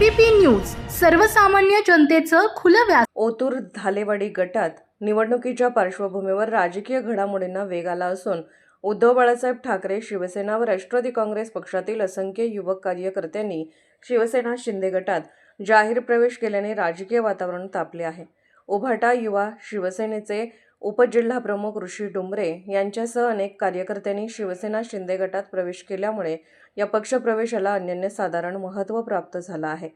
ABP news सर्वसामान्य जनतेचं खुलं व्यास ओतूर धालेवाडी गटात निवडणुकीच्या पार्श्वभूमीवर राजकीय घडामोडींना वेग आला असून उद्धव बाळासाहेब ठाकरे शिवसेना व राष्ट्रवादी काँग्रेस पक्षातील असंख्य युवक कार्यकर्त्यांनी शिवसेना शिंदे गटात जाहीर प्रवेश केल्याने राजकीय वातावरण तापले आहे. उभाटा युवा शिवसेनेचे उपजिल्हाप्रमुख ऋषी डुंबरे यांच्यासह अनेक कार्यकर्त्यांनी शिवसेना शिंदे गटात प्रवेश केल्यामुळे या पक्षप्रवेशाला अनन्यसाधारण महत्त्व प्राप्त झालं आहे.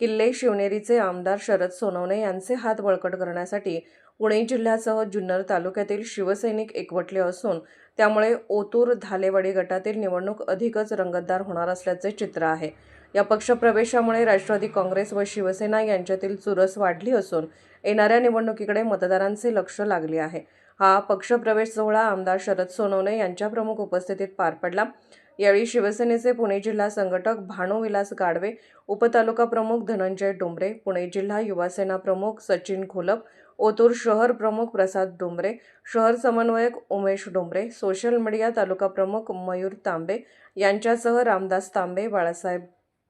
किल्ले शिवनेरीचे आमदार शरद सोनवणे यांचे हात बळकट करण्यासाठी पुणे जिल्ह्यासह जुन्नर तालुक्यातील शिवसैनिक एकवटले असून त्यामुळे ओतूर धालेवाडी गटातील निवडणूक अधिकच रंगतदार होणार असल्याचे चित्र आहे. या पक्षप्रवेशामुळे राष्ट्रवादी काँग्रेस व शिवसेना यांच्यातील चुरस वाढली असून येणाऱ्या निवडणुकीकडे मतदारांचे लक्ष लागले आहे. हा पक्षप्रवेश सोहळा आमदार शरद सोनवणे यांच्या प्रमुख उपस्थितीत पार पडला. यावेळी शिवसेनेचे पुणे जिल्हा संघटक भानुविलास गाडवे उपतालुका प्रमुख धनंजय डोंबरे पुणे जिल्हा युवासेना प्रमुख सचिन घोलप ओतूर शहर प्रमुख प्रसाद डोंबरे शहर समन्वयक उमेश डोंबरे सोशल मीडिया तालुका प्रमुख मयूर तांबे यांच्यासह रामदास तांबे बाळासाहेब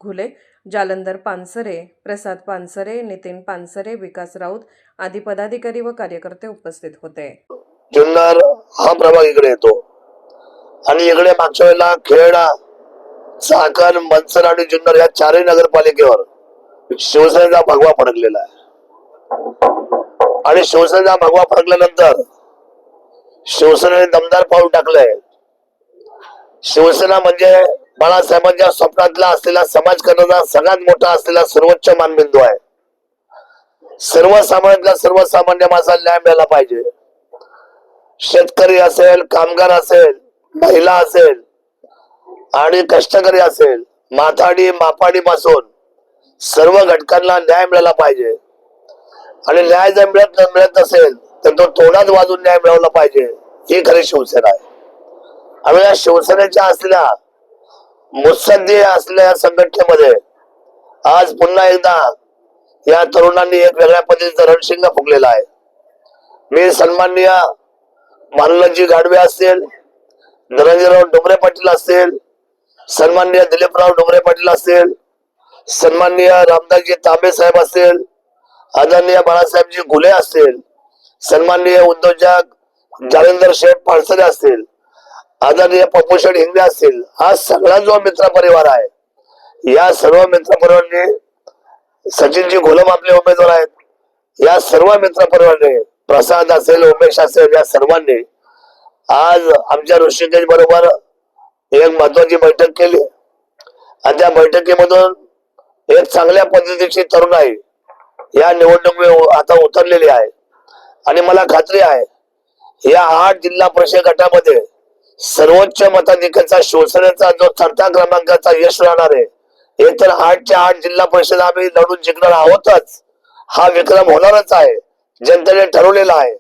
घुले जालंधर पानसरे प्रसाद पानसरे नितीन पानसरे विकास राऊत आदी पदाधिकारी व कार्यकर्ते उपस्थित होते. जुन्नर हा प्रभाग इकडे येतो. आणि इकडे मागच्या वेळेला खेळडा चाकण मनसर आणि जुन्नर या चारही नगरपालिकेवर शिवसेनेचा भगवा फडकलेला आहे. आणि शिवसेनेचा भगवा फडकल्यानंतर शिवसेनेने दमदार पाऊल टाकलंय. शिवसेना म्हणजे बाळासाहेबांच्या स्वप्नातला असलेला समाजकारणाचा सगळ्यात मोठा असलेला सर्वोच्च मानबिंदू आहे. सर्वसामान्यातल्या सर्वसामान्य माणसाला न्याय मिळाला पाहिजे. शेतकरी असेल कामगार असेल महिला असेल आणि कष्टकरी असेल माथाडी मापाडी पासून सर्व घटकांना न्याय मिळाला पाहिजे. आणि न्याय जर मिळत मिळत नसेल तर तो तोंडात वाजून न्याय मिळवला पाहिजे. ही खरी शिवसेना आहे. आम्ही या शिवसेनेच्या असलेल्या मुत्सद्दी असलेल्या संघटनेमध्ये आज पुन्हा एकदा या तरुणांनी एक वेगळ्या पद्धतीचा रणशिंग फुगलेला आहे. मी सन्माननीय मानलजी गाडवे असतील धनंजयराव डोंगरे पाटील असतील सन्माननीय दिलीपराव डोंगरे पाटील असतील सन्माननीय रामदासजी तांबे साहेब असतील आदरणीय बाळासाहेबजी घुले असतील सन्माननीय उद्योजक जालेंद्र शेठ पाळसरे असतील आदरणीय पपुषण हिंगवे असतील हा सगळा जो मित्र परिवार आहे या सर्व मित्र परिवारांनी सचिनजी घोलम आपले उमेदवार आहेत. या सर्व मित्र परिवाराने प्रसाद असेल उमेश असेल या सर्वांनी आज आमच्या ऋषिकेश बरोबर एक महत्वाची बैठक केली. आणि त्या बैठकीमधून एक चांगल्या पद्धतीची तरुणाई या निवडणुकी आता उतरलेली आहे. आणि मला खात्री आहे या आठ जिल्हा परिषद गटामध्ये सर्वोच्च मताधिकाचा शिवसेनेचा जो चढता क्रमांकाचा यश राहणार आहे हे तर आठच्या आठ जिल्हा परिषद आम्ही लढून जिंकणार आहोतच. हा विक्रम होणारच आहे जनतेने ठरवलेला आहे.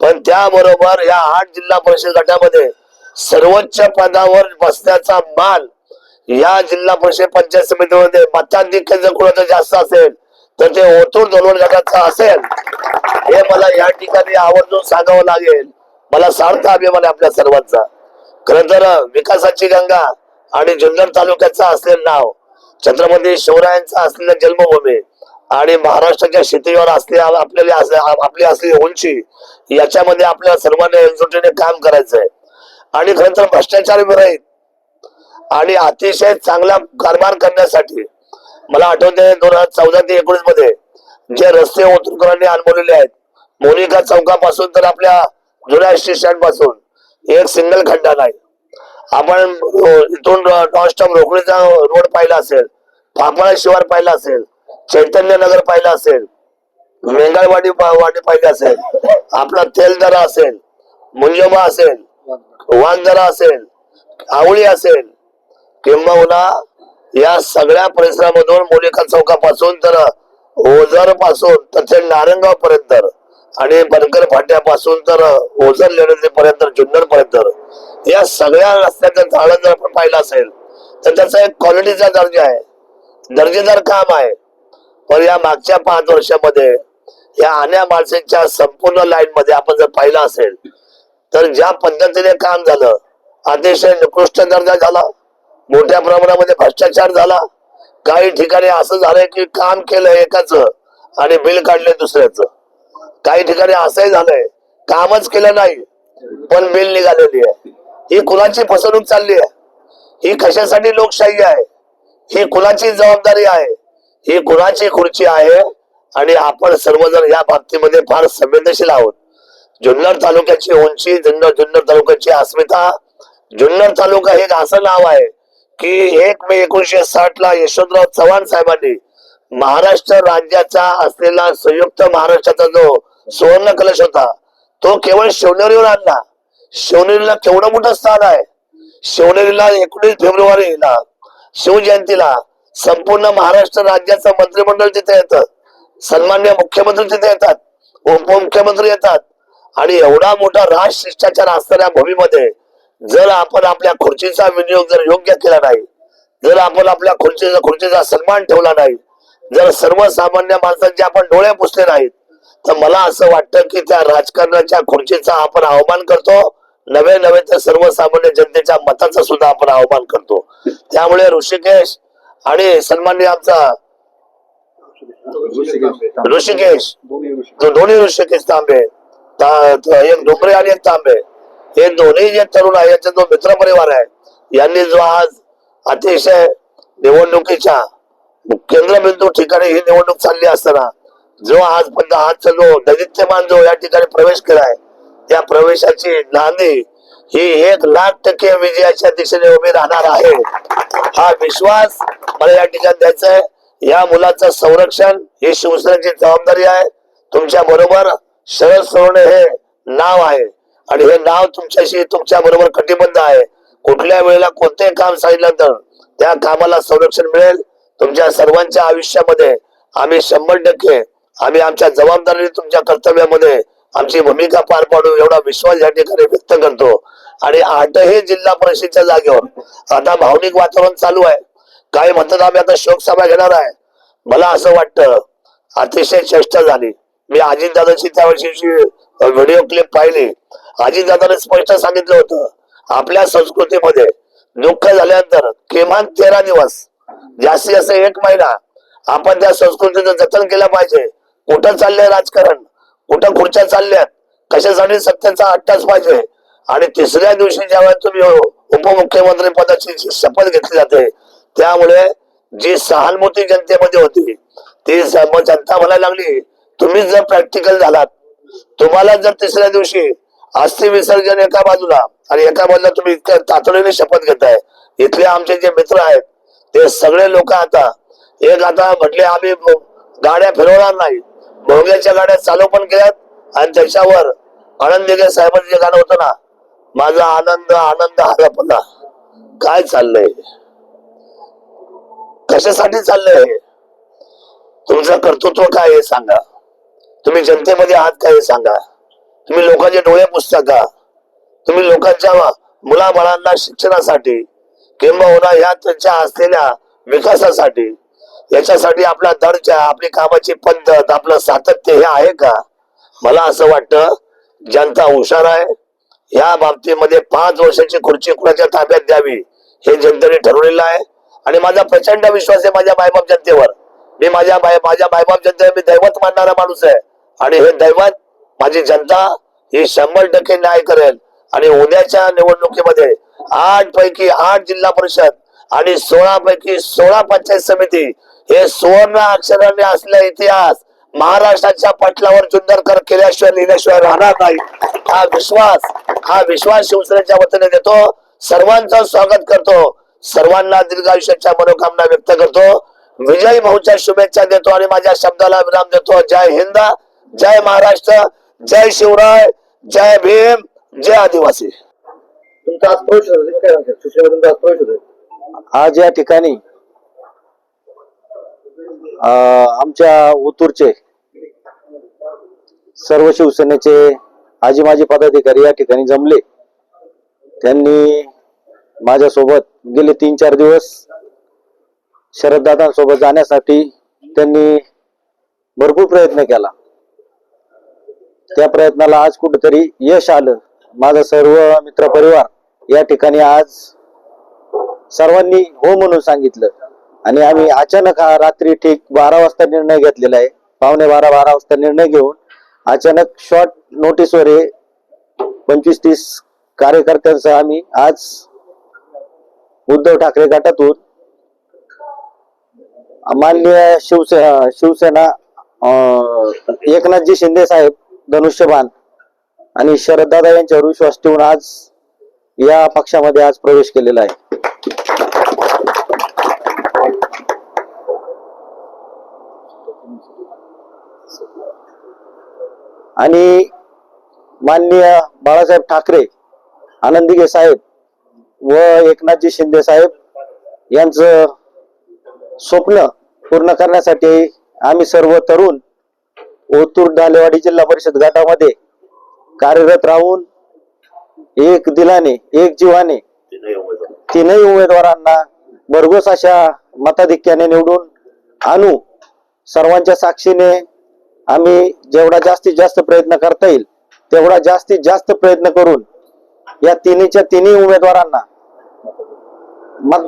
पण त्याबरोबर या आठ जिल्हा परिषद गटामध्ये सर्वोच्च पदावर बसण्याचा मान या जिल्हा परिषद पंचायत समितीमध्ये मताधिक्य जर कोणाचं जास्त असेल तर ते ओतूर दोन गटाचा असेल. हे मला या ठिकाणी आवर्जून सांगावं लागेल. मला सार्थ अभिमान आहे आपल्या सर्वांचा. खर तर विकासाची गंगा आणि जुन्नर तालुक्याचं असलेलं नाव छत्रपती शिवरायांचा असलेल्या जन्मभूमी आणि महाराष्ट्राच्या शेतीवर असलेली आपल्याला आपली असलेली उंची याच्यामध्ये आपल्या सर्वांनी एकजुटीने काम करायचंय. आणि खरं तर भ्रष्टाचार विरहित आणि अतिशय चांगला कारभार करण्यासाठी मला आठवते दोन हजार चौदा ते एकोणीसमध्ये जे रस्ते ओतूरकरांनी अनुभवलेले आहेत मोनिका चौकापासून तर आपल्या जुन्या स्टेशनपासून एक सिंगल खड्डा नाही. आपण अ, इथून नॉनस्टॉप रोखडीचा रोड पाहिला असेल फाफळा शिवार पाहिला असेल चैतन्य नगर पाहिला असेल वेंगळवाडी वाडी पाहिली असेल आपला तेलदरा असेल मुंजोबा असेल वांदरा असेल आवळी असेल किंबहुना या सगळ्या परिसरामधून मुलिका चौकापासून तर ओझरपासून तर. ते नारंगाव पर्यंत आणि बनकर फाट्यापासून तर ओझर लेण्याचे पर्यंत जुन्नर पर्यंत या सगळ्या रस्त्याचं झाडं जर आपण पाहिलं असेल तर त्याचा एक क्वालिटीचा दर्जा आहे. दर्जेदार काम आहे. पण या मागच्या पाच वर्षामध्ये या आण्या माणसेच्या संपूर्ण लाईन मध्ये आपण जर पाहिलं असेल तर ज्या पद्धतीने काम झालं अतिशय निकृष्ट दर्जा झाला मोठ्या प्रमाणामध्ये भ्रष्टाचार झाला काही ठिकाणी असं झालंय की काम केलं एकाच आणि बिल काढले दुसऱ्याचं. काही ठिकाणी असंही झालंय. कामच केलं नाही पण बिल निघालेली आहे. ही कुणाची फसवणूक चालली आहे? ही कशासाठी लोकशाही आहे? ही कुणाची जबाबदारी आहे? ही कुणाची खुर्ची आहे? आणि आपण सर्वजण या बाबतीमध्ये फार संवेदनशील आहोत. जुन्नर तालुक्याची उंची जुन्नर जुन्नर तालुक्याची अस्मिता जुन्नर तालुका हे असं नाव आहे की एक मे एकोणीशे साठ ला यशवंतराव चव्हाण साहेबांनी महाराष्ट्र राज्याचा असलेला संयुक्त महाराष्ट्राचा जो सुवर्ण कलश होता तो केवळ शिवनेरीवर आणला. शिवनेरीला केवढं मोठं स्थान आहे? शिवनेरीला एकोणीस फेब्रुवारीला शिवजयंतीला संपूर्ण महाराष्ट्र राज्याचं मंत्रिमंडळ तिथे येतं सन्मान्य मुख्यमंत्री तिथे येतात उपमुख्यमंत्री येतात आणि एवढा मोठा राज शिष्टाचार असणाऱ्या भूमीमध्ये जर आपण आपल्या खुर्चीचा विनियोग जर योग्य केला नाही जर आपण आपल्या खुर्चीचा खुर्चीचा सन्मान ठेवला नाही जर सर्वसामान्य माणसांचे आपण डोळे पुसले नाहीत तर मला असं वाटतं की त्या राजकारणाच्या खुर्चीचा आपण अवमान करतो. नवे नवे तर सर्वसामान्य जनतेच्या मताचा सुद्धा आपण अवमान करतो. त्यामुळे ऋषिकेश आणि सन्मान्य आमचा ऋषिकेश जो दोन्ही ऋषिकेश तांबे एक डोंबरे आणि एक तांबे हे दोन्ही जे तरुण आहे याचा जो मित्र परिवार आहे यांनी जो आज अतिशय निवडणुकीच्या केंद्र बिंदू ठिकाणी ही निवडणूक चालली असताना जो आजपर्यंत आजचा जो दैदित्यमान जो या ठिकाणी प्रवेश केलाय त्या प्रवेशाची नांदी ही एक लाख टक्के विजयाच्या दिशेने उभी राहणार आहे. हा विश्वास मला या ठिकाणी द्यायचा आहे. या मुलाचं संरक्षण ही शिवसेनेची जबाबदारी आहे. तुमच्या बरोबर शरद सोडणे हे नाव आहे. आणि हे नाव तुमच्याशी तुमच्या बरोबर कटिबद्ध आहे. कुठल्या वेळेला कोणते काम सांगितल्यानंतर तर त्या कामाला संरक्षण मिळेल? तुमच्या सर्वांच्या आयुष्यामध्ये आम्ही शंभर टक्के आम्ही आमच्या जबाबदारी तुमच्या कर्तव्यामध्ये आमची भूमिका पार पाडू एवढा विश्वास या ठिकाणी व्यक्त करतो. आणि आठही जिल्हा परिषदेच्या जागेवर आता भावनिक वातावरण चालू आहे. काही म्हणतात आम्ही आता शोकसभा घेणार आहे. मला असं वाटतं अतिशय चेष्टा झाली. मी अजिंददादांची त्या वर्षीची व्हिडिओ क्लिप पाहिली. अजितदादाने स्पष्ट सांगितलं होतं आपल्या संस्कृतीमध्ये दुःख झाल्यानंतर किमान तेरा दिवस जास्तीत जास्त एक महिना आपण त्या संस्कृतीचं जतन केलं पाहिजे. कुठं चाललंय राजकारण? कुठं खुर्च्या चालल्यात? कशासाठी सत्तेचा अट्टाच पाहिजे? आणि तिसऱ्या दिवशी ज्यावेळेस तुम्ही उपमुख्यमंत्री पदाची शपथ घेतली जाते त्यामुळे जी सहानुभूती जनतेमध्ये होती ती मग जनता म्हणायला लागली तुम्ही जर प्रॅक्टिकल झालात तुम्हाला जर तिसऱ्या दिवशी अस्थि विसर्जन एका बाजूला आणि एका बाजूला तुम्ही इतक्या तातडीने शपथ घेताय इथले आमचे जे मित्र आहेत ते सगळे लोक आता एक आता म्हटले आम्ही गाड्या फिरवणार नाही. भोग्याच्या गाड्या चालू पण केल्यात आणि त्याच्यावर आनंद दिगे साहेबांचं जे गाणं होतं ना माझा आनंद आनंद हरपला काय चाललंय? कशासाठी चाललंय हे? तुमचं कर्तृत्व काय हे सांगा. तुम्ही जनतेमध्ये आहात काय हे सांगा. तुम्ही लोकांचे डोळे पुसता का? तुम्ही लोकांच्या मुलाबाळांना शिक्षणासाठी किंबहुना ह्या त्यांच्या असलेल्या विकासासाठी. याच्यासाठी आपला दर्जा आपली कामाची पद्धत आपलं सातत्य हे आहे का? मला असं वाटतं जनता हुशार आहे. या बाबतीमध्ये पाच वर्षाची खुर्ची कुणाच्या ताब्यात द्यावी हे जनतेने ठरवलेलं आहे. आणि माझा प्रचंड विश्वास आहे माझ्या बायबाप जनतेवर. मी माझ्या बाय माझ्या बायबाप जनतेवर मी दैवत मानणारा माणूस आहे. आणि हे दैवत माझी जनता ही शंभर टक्के न्याय करेल. आणि उद्याच्या निवडणुकीमध्ये आठ पैकी आठ जिल्हा परिषद आणि सोळा पैकी सोळा पंचायत समिती. हे सुवर्ण अक्षराने असलेला इतिहास महाराष्ट्राच्या पटलावर जुन्नरकर केल्याशिवाय लिहिल्याशिवाय राहणार नाही. हा विश्वास हा विश्वास शिवसेनेच्या वतीने देतो. सर्वांचं स्वागत करतो. सर्वांना दीर्घायुष्याच्या मनोकामना व्यक्त करतो. विजय भाऊच्या शुभेच्छा देतो आणि माझ्या शब्दाला विराम देतो. जय हिंद जय महाराष्ट्र जय शिवराय जय भीम जय आदिवासी. तुमचा आज प्रवेश होतो तुम्ही काय सांगता शिवसेनेमध्ये तुमचा आज प्रवेश होतोय? आज या ठिकाणी अं, आमच्या ओतूरचे सर्व शिवसेनेचे आजी माजी पदाधिकारी या ठिकाणी जमले. त्यांनी माझ्यासोबत गेले तीन चार दिवस. शरददादांसोबत जाण्यासाठी त्यांनी भरपूर प्रयत्न केला. त्या प्रयत्नाला आज कुठेतरी यश आलं. माझा सर्व मित्रपरिवार या ठिकाणी आज सर्वांनी हो म्हणून सांगितलं. आणि आम्ही अचानक हा रात्री ठीक बारा वाजता निर्णय घेतलेला आहे. पावणे बारा बारा वाजता निर्णय घेऊन अचानक शॉर्ट नोटीसवर हे पंचवीस तीस कार्यकर्त्यांसह आम्ही आज उद्धव ठाकरे गटातून माननीय शिवसेना शिवसेना अं, एकनाथजी शिंदे साहेब धनुष्यबाण आणि शरददादा यांच्यावर विश्वास ठेवून आज या पक्षामध्ये आज प्रवेश केलेला आहे. आणि माननीय बाळासाहेब ठाकरे आनंदीगे साहेब व एकनाथजी शिंदे साहेब यांचं स्वप्न पूर्ण करण्यासाठी आम्ही सर्व तरुण ओतूर डालेवाडी जिल्हा परिषद गटामध्ये कार्यरत राहून एक दिलाने एक जीवाने तीनही उमेदवारांना भरघोस अशा मताधिक्याने निवडून आणू. सर्वांच्या साक्षीने आम्ही जेवढा जास्तीत जास्त प्रयत्न करता येईल तेवढा जास्तीत जास्त प्रयत्न करून या तिन्हीच्या तिन्ही उमेदवारांना मत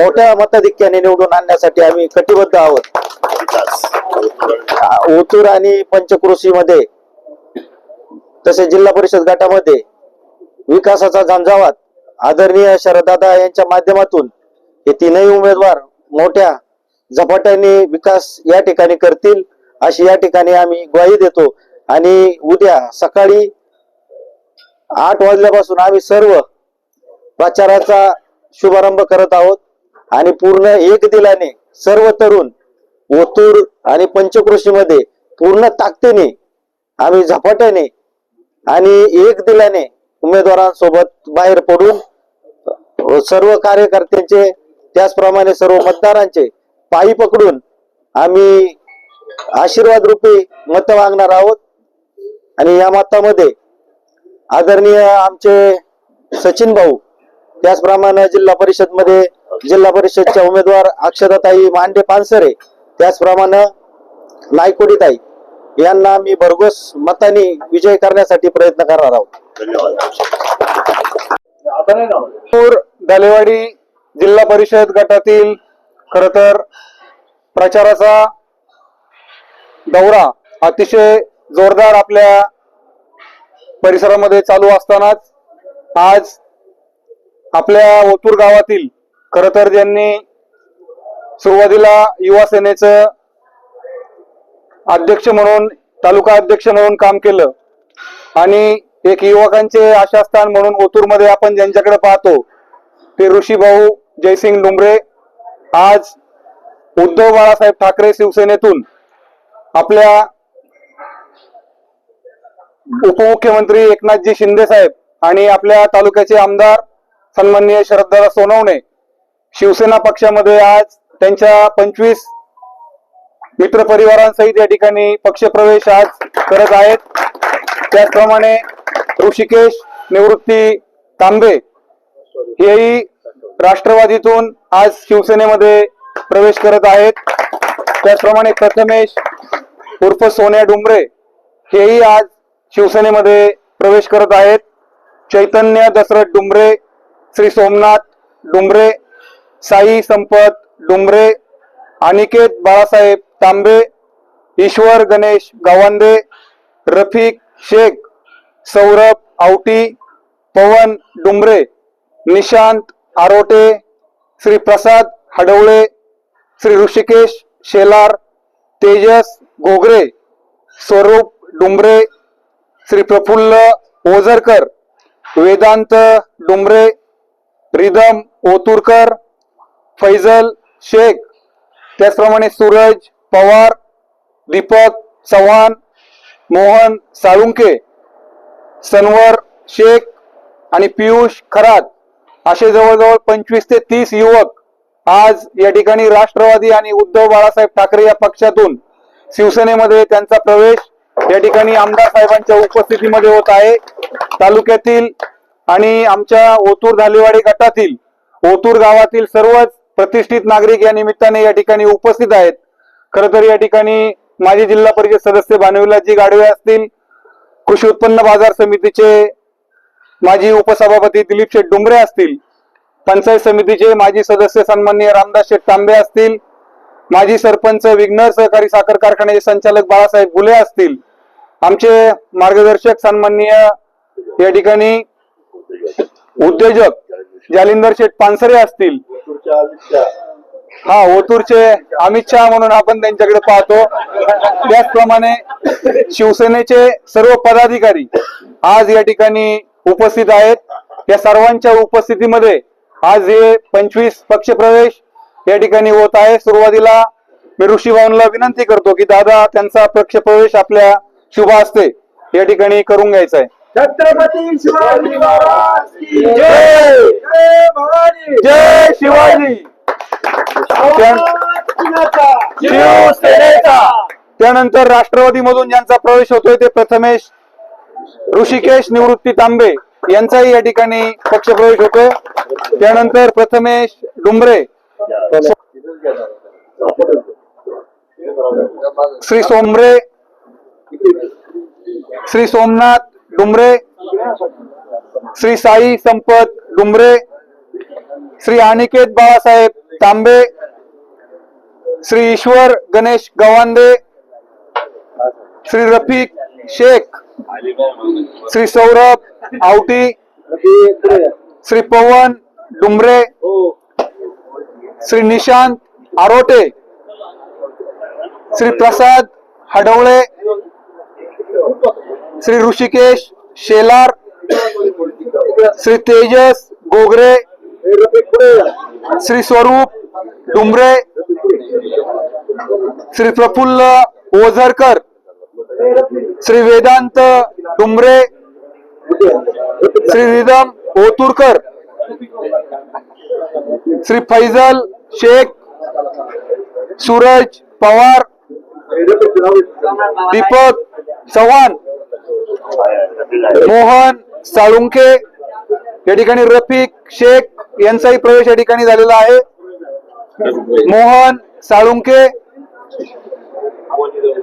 मोठ्या मताधिक्याने निवडून आणण्यासाठी आम्ही कटिबद्ध आहोत. ओतूर आणि पंचकृषी मध्ये तसे जिल्हा परिषद गटामध्ये विकासाचा झंझावात आदरणीय शरदादा यांच्या माध्यमातून हे तीनही उमेदवार मोठ्या झपाट्याने विकास या ठिकाणी करतील अशी या ठिकाणी आम्ही ग्वाही देतो. आणि उद्या सकाळी आठ वाजल्यापासून आम्ही सर्व प्रचाराचा शुभारंभ करत आहोत. आणि पूर्ण एक दिलाने सर्व तरुण ओतूर आणि पंचकृषीमध्ये पूर्ण ताकदीने आम्ही झपाट्याने आणि एक दिलाने उमेदवारांसोबत बाहेर पडून सर्व कार्यकर्त्यांचे त्याचप्रमाणे सर्व मतदारांचे पायी पकडून आम्ही आशीर्वाद रूपी मत मागणार आहोत. आणि या मतामध्ये आदरणीय आमचे सचिन भाऊ त्याचप्रमाणे जिल्हा परिषदमध्ये जिल्हा परिषदच्या उमेदवार अक्षदाताई मांडे पानसरे त्याचप्रमाणे नायकोडीताई यांना मी भरघोस मताने विजय करण्यासाठी प्रयत्न करणार आहोत. पूर दालेवाडी जिल्हा परिषद गटातील खर तर प्रचाराचा दौरा अतिशय जोरदार आपल्या परिसरामध्ये चालू असतानाच आज आपल्या ओतूर गावातील खर तर ज्यांनी सुरुवातीला युवा सेनेचं अध्यक्ष म्हणून तालुका अध्यक्ष म्हणून काम केलं. आणि एक युवकांचे आशास्थान म्हणून ओतूरमध्ये आपण ज्यांच्याकडे पाहतो ते ऋषी भाऊ जयसिंग डुंबरे आज उद्धव बाळासाहेब ठाकरे शिवसेनेतून आपल्या उपमुख्यमंत्री एकनाथजी शिंदे साहेब आणि आपल्या तालुक्याचे आमदार सन्माननीय शरददादा सोनवणे शिवसेना पक्षामध्ये आज त्यांच्या पंचवीस मित्रपरिवारांसहित या ठिकाणी पक्षप्रवेश आज करत आहेत. त्याचप्रमाणे ऋषिकेश निवृत्ती तांबे हेही राष्ट्रवादीतून आज शिवसेनेमध्ये प्रवेश करत आहेत. त्याचप्रमाणे प्रथमेश उर्फ सोन्या डुमरे हेही आज शिवसेनेमध्ये प्रवेश करत आहेत. चैतन्य दशरथ डुमरे श्री सोमनाथ डुमरे साई संपत डुमरे अनिकेत बाळासाहेब तांबे ईश्वर गणेश गावंदे रफिक शेख सौरभ आवटी पवन डुंबरे निशांत आरोटे श्री प्रसाद हडवळे श्री ऋषिकेश शेलार तेजस घोगरे स्वरूप डुंबरे श्री प्रफुल्ल ओझरकर वेदांत डुंबरे रिदम ओतुरकर फैजल शेख त्याचप्रमाणे सूरज पवार दीपक चव्हाण मोहन साळुंके सनवर शेख आणि पियुष खरात असे जवळजवळ पंचवीस ते तीस युवक आज या ठिकाणी राष्ट्रवादी आणि उद्धव बाळासाहेब ठाकरे या पक्षातून शिवसेनेमध्ये त्यांचा प्रवेश या ठिकाणी आमदार साहेबांच्या उपस्थितीमध्ये होत आहे. तालुक्यातील आणि आमच्या ओतूर धालेवाडी गटातील ओतूर गावातील सर्वच प्रतिष्ठित नागरिक या निमित्ताने या ठिकाणी उपस्थित आहेत. खर तर या ठिकाणी माजी जिल्हा परिषद सदस्य भानुविलाजी गाडवे असतील कृषी उत्पन्न बाजार समितीचे माजी उपसभापती दिलीप शेठ डुंबरे असतील पंचायत समितीचे माजी सदस्य सन्माननीय रामदास शेठ तांबे असतील माजी सरपंच विघ्नर सहकारी साखर कारखान्याचे संचालक बाळासाहेब बुले असतील आमचे मार्गदर्शक सन्माननीय या ठिकाणी उद्योजक जालिंदर शेठ पानसरे असतील हा ओतूरचे अमित शहा म्हणून आपण त्यांच्याकडे पाहतो. त्याचप्रमाणे शिवसेनेचे सर्व पदाधिकारी आज या ठिकाणी उपस्थित आहेत. या सर्वांच्या उपस्थितीमध्ये आज हे पंचवीस पक्षप्रवेश या ठिकाणी होत आहे. सुरुवातीला मी ऋषी भाऊंना विनंती करतो की दादा त्यांचा पक्षप्रवेश आपल्या शुभ हस्ते या ठिकाणी करून घ्यायचा आहे. छत्रपती शिवाजी महाराज की जय! जय भवानी! जय शिवाजी! शिवसेनेचा त्यानंतर राष्ट्रवादी मधून ज्यांचा प्रवेश होतोय ते प्रथमेश ऋषिकेश निवृत्ती तांबे यांचाही या ठिकाणी पक्षप्रवेश होतोय. त्यानंतर प्रथमेश डुंबरे श्री सोमरे श्री सोमनाथ डुंबरे श्री साई संपत डुंबरे श्री अनिकेत बाळासाहेब तांबे, श्री ईश्वर गणेश गवांदे, श्री रफिक शेख, श्री सौरभ आवटी, श्री पवन डुंबरे श्री निशांत आरोटे, श्री प्रसाद हडवळे, श्री ऋषिकेश शेलार, श्री तेजस गोगरे श्री स्वरूप डुमरे श्री प्रफुल्ल ओझरकर श्री वेदांत डुमरे श्री रिदम ओतुरकर श्री फैजल शेख सूरज पवार दीपक चव्हाण मोहन साळुंके या ठिकाणी रफिक शेख यांचाही प्रवेश या ठिकाणी झालेला आहे. मोहन साळुंखे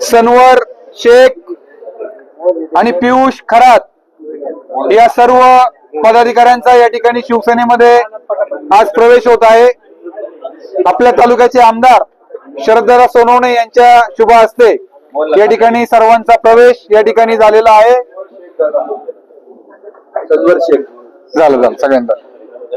सनवर शेख आणि पियुष खरात या सर्व पदाधिकाऱ्यांचा या ठिकाणी शिवसेनेमध्ये आज प्रवेश होत आहे. आपल्या तालुक्याचे आमदार शरददादा सोनवणे यांच्या शुभ हस्ते या ठिकाणी सर्वांचा प्रवेश या ठिकाणी झालेला आहे. झालं झालं. सगळ्यांना